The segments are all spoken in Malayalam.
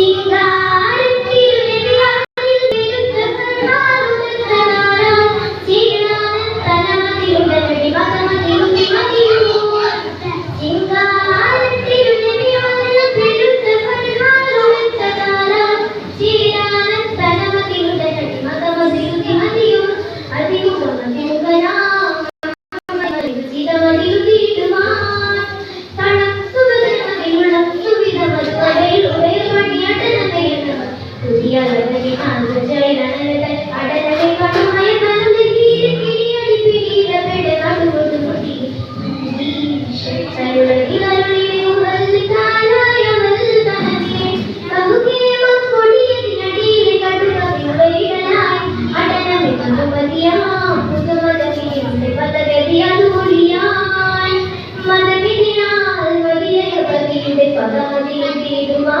Sing Singha மதமினால் மதியை பதிந்து பதமதி தீருமா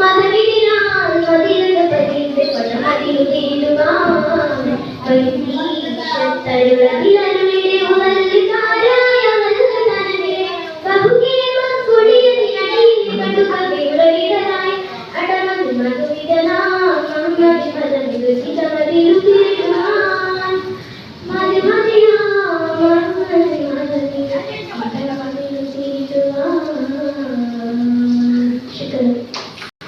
മതവിനാൽ മതിരകപതിന്റെ പടമതിലു തീരുവാൻ വൈദീശത്തരുളതി Thank you.